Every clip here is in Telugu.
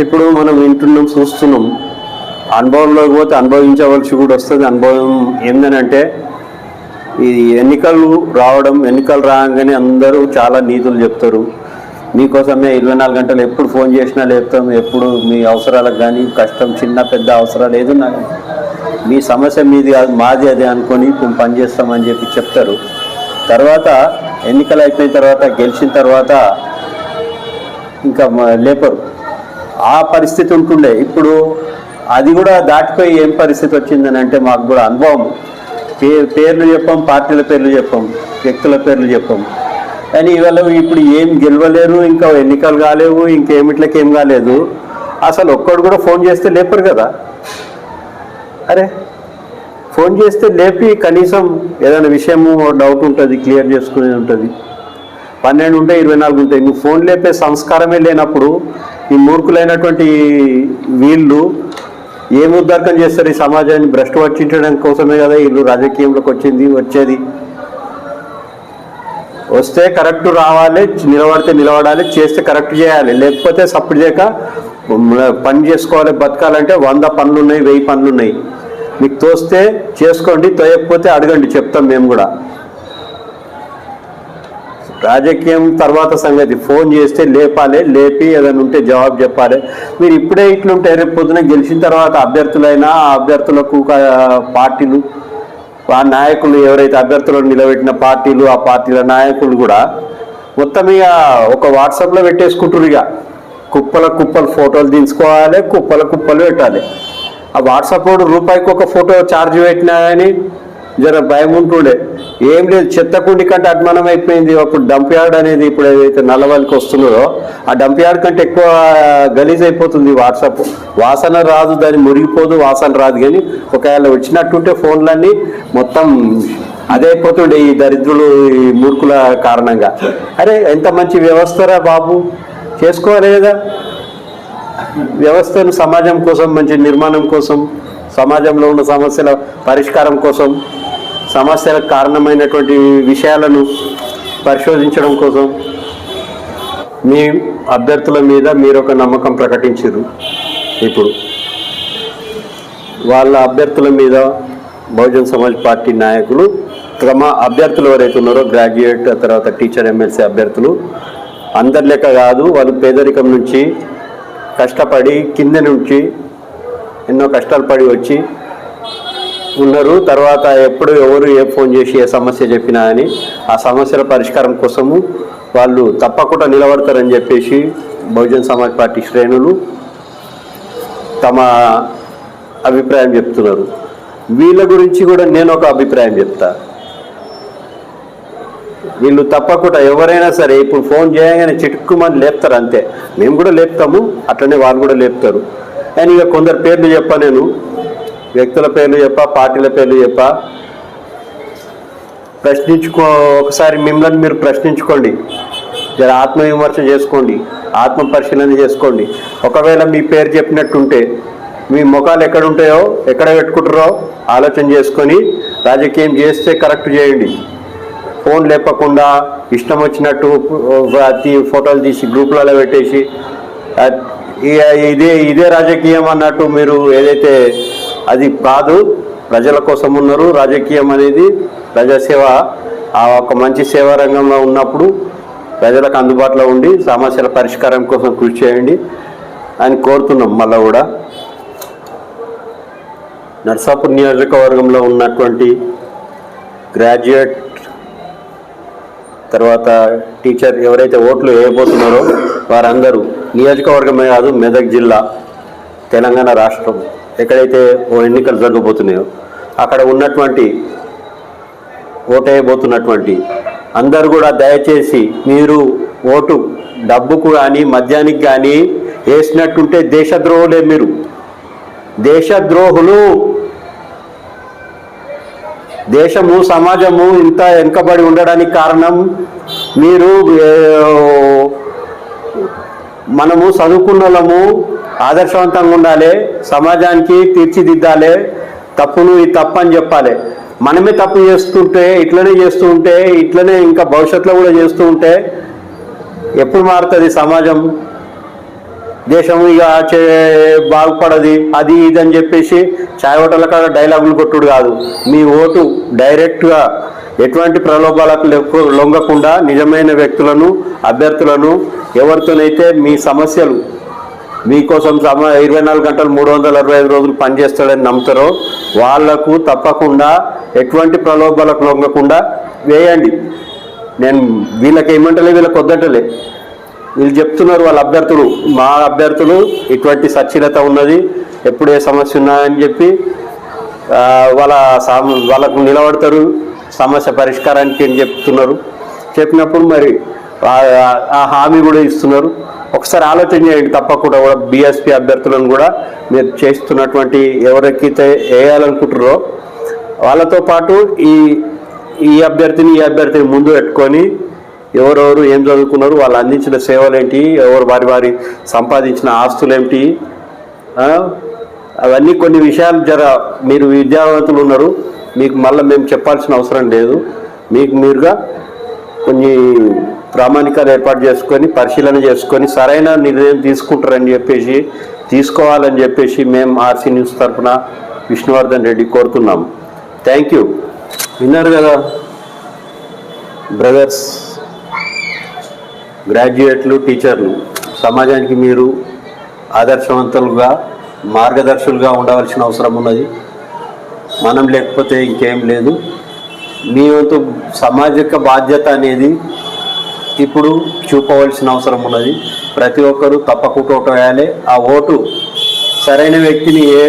ఇప్పుడు మనం వింటున్నాం చూస్తున్నాం. అనుభవంలోకి పోతే అనుభవించవలసి కూడా వస్తుంది. అనుభవం ఏందనంటే ఈ ఎన్నికలు రావడం ఎన్నికలు రాగానే అందరూ చాలా నీతులు చెప్తారు. మీకోసమే ఇరవై నాలుగు గంటలు ఎప్పుడు ఫోన్ చేసినా లేపుతాం ఎప్పుడు మీ అవసరాలకు కానీ కష్టం చిన్న పెద్ద అవసరాలు ఏదన్నా మీ సమస్య మీది కాదు మాది అదే అనుకొని మేము పనిచేస్తామని చెప్పి చెప్తారు. తర్వాత ఎన్నికలు అయిపోయిన తర్వాత గెలిచిన తర్వాత ఇంకా లేపరు. ఆ పరిస్థితి ఉంటుండే. ఇప్పుడు అది కూడా దాటిపోయి ఏం పరిస్థితి వచ్చిందని అంటే మాకు కూడా అనుభవం. పే పేర్లు చెప్పాం పార్టీల పేర్లు చెప్పాం వ్యక్తుల పేర్లు చెప్పాం. కానీ ఇవాళ ఇప్పుడు ఏం గెలవలేరు ఇంకా ఎన్నికలు కాలేవు ఇంకేమిట్లకి ఏం కాలేదు. అసలు ఒక్కడు కూడా ఫోన్ చేస్తే లేపరు కదా. అరే ఫోన్ చేస్తే లేపి కనీసం ఏదైనా విషయము డౌట్ ఉంటుంది క్లియర్ చేసుకునేది ఉంటుంది. పన్నెండు ఉంటే ఇరవై నాలుగు ఉంటాయి నువ్వు ఫోన్ లేపే సంస్కారమే లేనప్పుడు ఈ మూర్ఖులైనటువంటి వీళ్ళు ఏం ఉద్దార్కం చేస్తారు? ఈ సమాజాన్ని భ్రష్టు పట్టించడం కోసమే కదా వీళ్ళు రాజకీయంలోకి వచ్చింది వచ్చేది. వస్తే కరెక్ట్ రావాలి నిలబడితే నిలబడాలి చేస్తే కరెక్ట్ చేయాలి. లేకపోతే సపోర్ట్ చేయక పని చేసుకోవాలి బతకాలంటే వంద పనులు ఉన్నాయి వెయ్యి పనులు ఉన్నాయి మీకు తోస్తే చేసుకోండి తోయకపోతే అడగండి చెప్తాం మేము కూడా. రాజకీయం తర్వాత సంగతి. ఫోన్ చేస్తే లేపాలి లేపి ఏదైనా ఉంటే జవాబు చెప్పాలి. మీరు ఇప్పుడే ఇట్లుంటే రేపు పొద్దున గెలిచిన తర్వాత అభ్యర్థులైనా ఆ అభ్యర్థులకు పార్టీలు ఆ నాయకులు ఎవరైతే అభ్యర్థులను నిలబెట్టిన పార్టీలు ఆ పార్టీల నాయకులు కూడా మొత్తం ఇక ఒక వాట్సాప్లో పెట్టేసుకుంటారు ఇక కుప్పల కుప్పలు ఫోటోలు తీసుకోవాలి కుప్పల కుప్పలు పెట్టాలి. ఆ వాట్సాప్ రూపాయికి ఒక ఫోటో ఛార్జ్ పెట్టినా కానీ జర భయం ఉంటుండే. ఏం లేదు చెత్తకుండి కంటే అడ్మానం అయిపోయింది. అప్పుడు డంప్ యార్డ్ అనేది ఇప్పుడు ఏదైతే నల్లవల్లికి వస్తున్నదో ఆ డంప్ యార్డ్ కంటే ఎక్కువ గలీజ్ అయిపోతుంది వాట్సాప్. వాసన రాదు దాన్ని మురిగిపోదు వాసన రాదు. కానీ ఒకవేళ వచ్చినట్టుంటే ఫోన్లన్నీ మొత్తం అదే అయిపోతుండే ఈ దరిద్రులు ఈ మూర్ఖుల కారణంగా. అరే ఎంత మంచి వ్యవస్థరా బాబు. చేసుకోవాలి కదా. వ్యవస్థను సమాజం కోసం మంచి నిర్మాణం కోసం సమాజంలో ఉన్న సమస్యల పరిష్కారం కోసం. సమస్యలకు కారణమైనటువంటి విషయాలను పరిశోధించడం కోసం మీ అభ్యర్థుల మీద మీరు ఒక నమ్మకం ప్రకటించారు ఇప్పుడు. వాళ్ళ అభ్యర్థుల మీద బహుజన్ సమాజ్ పార్టీ నాయకులు తమ అభ్యర్థులు ఎవరైతే ఉన్నారో గ్రాడ్యుయేట్ తర్వాత టీచర్ ఎమ్మెల్సీ అభ్యర్థులు అందరి లెక్క కాదు వాళ్ళు పేదరికం నుంచి కష్టపడి కింద నుంచి ఎన్నో కష్టాలు పడి వచ్చి ఉన్నారు. తర్వాత ఎప్పుడు ఎవరు ఏ ఫోన్ చేసి ఏ సమస్య చెప్పినా అని ఆ సమస్యల పరిష్కారం కోసము వాళ్ళు తప్పకుండా నిలబడతారని చెప్పేసి బహుజన్ సమాజ్ పార్టీ శ్రేణులు తమ అభిప్రాయం చెప్తున్నారు. వీళ్ళ గురించి కూడా నేను ఒక అభిప్రాయం చెప్తా. వీళ్ళు తప్పకుండా ఎవరైనా సరే ఇప్పుడు ఫోన్ చేయగానే చిటుక్కుమని లేపుతారు అంతే. మేము కూడా లేపుతాము అట్లనే వాళ్ళు కూడా లేపుతారు. కానీ ఇక కొందరు పేర్లు చెప్పా నేను వ్యక్తుల పేర్లు చెప్పా పార్టీల పేర్లు చెప్పా. ప్రశ్నించుకో ఒకసారి మిమ్మల్ని మీరు ప్రశ్నించుకోండి. జర ఆత్మవిమర్శ చేసుకోండి. ఆత్మ పరిశీలన చేసుకోండి. ఒకవేళ మీ పేరు చెప్పినట్టుంటే మీ ముఖాలు ఎక్కడ ఉంటాయో ఎక్కడ పెట్టుకుంటారో ఆలోచన చేసుకొని రాజకీయం చేస్తే కరెక్ట్ చేయండి. ఫోన్ లేపకుండా ఇష్టం వచ్చినట్టు ఫోటోలు తీసి గ్రూపులలో పెట్టేసి ఇదే ఇదే రాజకీయం అన్నట్టు మీరు ఏదైతే అది కాదు. ప్రజల కోసం ఉన్నారు. రాజకీయం అనేది ప్రజాసేవ ఆ ఒక మంచి సేవా రంగంలో ఉన్నప్పుడు ప్రజలకు అందుబాటులో ఉండి సమస్యల పరిష్కారం కోసం కృషి చేయండి అని కోరుతున్నాం మళ్ళా కూడా. నర్సాపూర్ నియోజకవర్గంలో ఉన్నటువంటి గ్రాడ్యుయేట్ తర్వాత టీచర్ ఎవరైతే ఓట్లు వేయబోతున్నారో వారందరూ నియోజకవర్గమే కాదు మెదక్ జిల్లా తెలంగాణ రాష్ట్రం. ఎక్కడైతే ఓ ఎన్నికలు జరగబోతున్నాయో అక్కడ ఉన్నటువంటి ఓటేయబోతున్నటువంటి అందరు కూడా దయచేసి మీరు ఓటు డబ్బుకు కానీ మద్యానికి కానీ వేసినట్టుంటే దేశద్రోహులే మీరు. దేశద్రోహులు. దేశము సమాజము ఇంత వెనుకబడి ఉండడానికి కారణం మీరు మనము చదువుకున్న వాళ్ళము ఆదర్శవంతంగా ఉండాలి సమాజానికి తీర్చిదిద్దాలి తప్పును ఈ తప్పు అని చెప్పాలి. మనమే తప్పు చేస్తుంటే ఇట్లనే చేస్తూ ఉంటే ఇట్లనే ఇంకా భవిష్యత్తులో కూడా చేస్తూ ఉంటే ఎప్పుడు మారుతుంది సమాజం? దేశం ఇక చే- బాగుపడది అది ఇది అని చెప్పేసి చాయ్ హోటల్ కాడ డైలాగులు కొట్టుడు కాదు. మీ ఓటు డైరెక్ట్గా ఎటువంటి ప్రలోభాలకు లొంగకుండా నిజమైన వ్యక్తులను అభ్యర్థులను ఎవరితోనైతే మీ సమస్యలు మీకోసం సమ ఇరవై నాలుగు గంటలు మూడు వందల అరవై ఐదు రోజులు పనిచేస్తాడని నమ్ముతారో వాళ్ళకు తప్పకుండా ఎటువంటి ప్రలోభాలకు లొంగకుండా వేయండి. నేను వీళ్ళకి ఏమంటలే వీళ్ళకి వద్దంటలే. వీళ్ళు చెప్తున్నారు వాళ్ళ అభ్యర్థులు. మా అభ్యర్థులు ఇటువంటి సచ్ఛీలత ఉన్నది ఎప్పుడు ఏ సమస్య ఉన్నాయని చెప్పి వాళ్ళ వాళ్ళకు నిలబడతారు సమస్య పరిష్కారానికి ఏం చెప్తున్నారు. చెప్పినప్పుడు మరి ఆ హామీ కూడా ఇస్తున్నారు. ఒకసారి ఆలోచన చేయండి తప్పకుండా కూడా బీఎస్పీ అభ్యర్థులను కూడా మీరు చేస్తున్నటువంటి ఎవరికైతే వేయాలనుకుంటారో వాళ్ళతో పాటు ఈ ఈ అభ్యర్థిని ఈ అభ్యర్థిని ముందు పెట్టుకొని ఎవరెవరు ఏం చదువుకున్నారు వాళ్ళు అందించిన సేవలు ఏంటి ఎవరు వారి వారి సంపాదించిన ఆస్తులు అవన్నీ కొన్ని విషయాలు జర మీరు విద్యావంతులు ఉన్నారు మీకు మళ్ళీ మేము చెప్పాల్సిన అవసరం లేదు. మీకు మీరుగా కొన్ని ప్రామాణికాలు ఏర్పాటు చేసుకొని పరిశీలన చేసుకొని సరైన నిర్ణయం తీసుకుంటారని చెప్పేసి తీసుకోవాలని చెప్పేసి మేము ఆర్సీ న్యూస్ తరఫున విష్ణువర్ధన్ రెడ్డి కోరుతున్నాం. థ్యాంక్ యూ విన్నారు కదా? బ్రదర్స్ గ్రాడ్యుయేట్లు టీచర్లు సమాజానికి మీరు ఆదర్శవంతులుగా మార్గదర్శులుగా ఉండవలసిన అవసరం ఉన్నది. మనం లేకపోతే ఇంకేం లేదు. మీ వంతు సామాజిక బాధ్యత అనేది ఇప్పుడు చూపవలసిన అవసరం ఉన్నది. ప్రతి ఒక్కరూ తప్పకుండా ఓటు వేయాలి. ఆ ఓటు సరైన వ్యక్తిని ఏ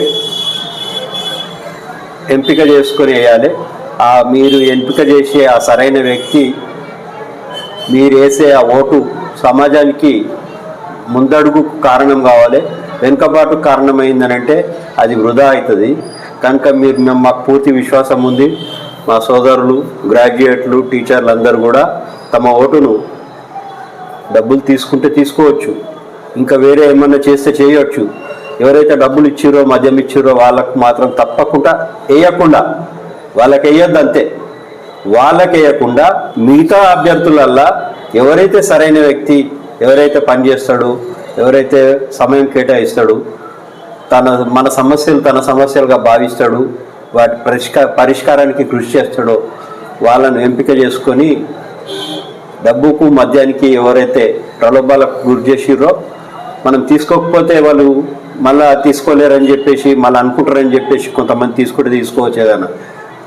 ఎంపిక చేసుకొని వేయాలి. ఆ మీరు ఎంపిక చేసే ఆ సరైన వ్యక్తి మీరు వేసే ఆ ఓటు సమాజానికి ముందడుగు కారణం కావాలి. వెనుకబాటు కారణమైందనంటే అది వృధా అవుతుంది. కనుక మీరు మేము మాకు పూర్తి విశ్వాసం ఉంది. మా సోదరులు గ్రాడ్యుయేట్లు టీచర్లు అందరూ కూడా తమ ఓటును డబ్బులు తీసుకుంటే తీసుకోవచ్చు. ఇంకా వేరే ఏమన్నా చేస్తే చేయొచ్చు. ఎవరైతే డబ్బులు ఇచ్చిరో మద్యం ఇచ్చిరో వాళ్ళకు మాత్రం తప్పకుండా వేయకుండా వాళ్ళకి వేయద్దు అంతే వాళ్ళకి వేయకుండా మిగతా అభ్యర్థులల్లా ఎవరైతే సరైన వ్యక్తి ఎవరైతే పనిచేస్తాడు ఎవరైతే సమయం కేటాయిస్తాడు తన మన సమస్యలు తన సమస్యలుగా భావిస్తాడు వాటి పరిష్కార పరిష్కారానికి కృషి చేస్తాడో వాళ్ళను ఎంపిక చేసుకొని డబ్బుకు మద్యానికి ఎవరైతే ప్రలోభాలకు గురి చేసిర్రో మనం తీసుకోకపోతే వాళ్ళు మళ్ళా తీసుకోలేరని చెప్పేసి మళ్ళీ అనుకుంటారని చెప్పేసి కొంతమంది తీసుకుంటే తీసుకోవచ్చు ఏదైనా.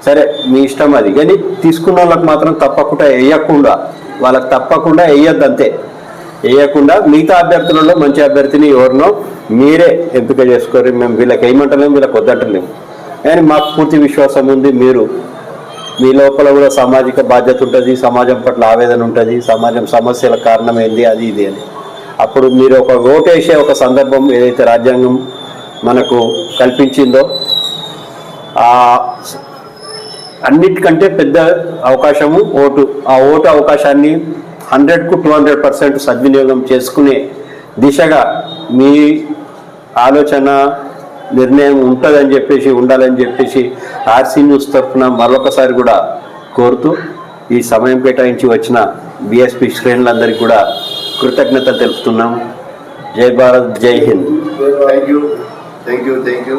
సరే మీ ఇష్టం అది. కానీ తీసుకున్న వాళ్ళకి మాత్రం తప్పకుండా వేయకుండా వాళ్ళకి తప్పకుండా వేయద్దు అంతే. వేయకుండా మిగతా అభ్యర్థులలో మంచి అభ్యర్థిని ఎవరినో మీరే ఎంపిక చేసుకోరు. మేము వీళ్ళకి వేయమంటలేము వీళ్ళకి వద్దంటలేము కానీ మాకు పూర్తి విశ్వాసం ఉంది మీరు. మీ లోపల కూడా సామాజిక బాధ్యత ఉంటుంది సమాజం పట్ల ఆవేదన ఉంటుంది సమాజం సమస్యల కారణం ఏంది అది ఇది అని. అప్పుడు మీరు ఒక ఓటేసే ఒక సందర్భం ఏదైతే రాజ్యాంగం మనకు కల్పించిందో అన్నిటికంటే పెద్ద అవకాశము ఓటు. ఆ ఓటు అవకాశాన్ని హండ్రెడ్కు టూ హండ్రెడ్ పర్సెంట్ సద్వినియోగం చేసుకునే దిశగా మీ ఆలోచన నిర్ణయం ఉంటుందని చెప్పేసి ఉండాలని చెప్పేసి ఆర్సీ న్యూస్ తరఫున మరొకసారి కూడా కోరుతూ ఈ సమయం కేటాయించి వచ్చిన బీఎస్పీ శ్రేణులందరికీ కూడా కృతజ్ఞత తెలుపుతున్నాం. జై భారత్ జై Hind. Thank you thank you thank you